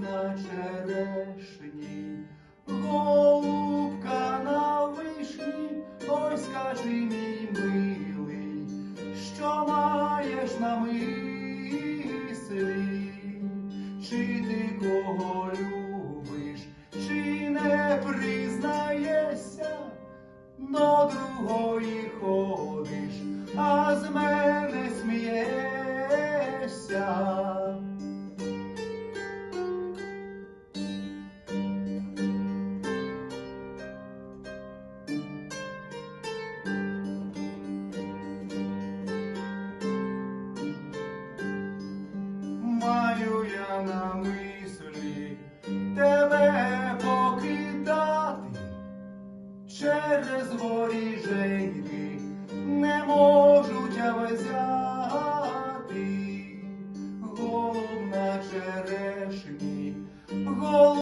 на черешні, голубка на вишні, ой, скажи мій милий, що маєш на мислі, чи ти кого любиш, чи не признаєшся, до другої ходиш, а з мене смієшся. маю я на мислі тебе покидати через воріженьки не можуть я взяти, голуб на черешні.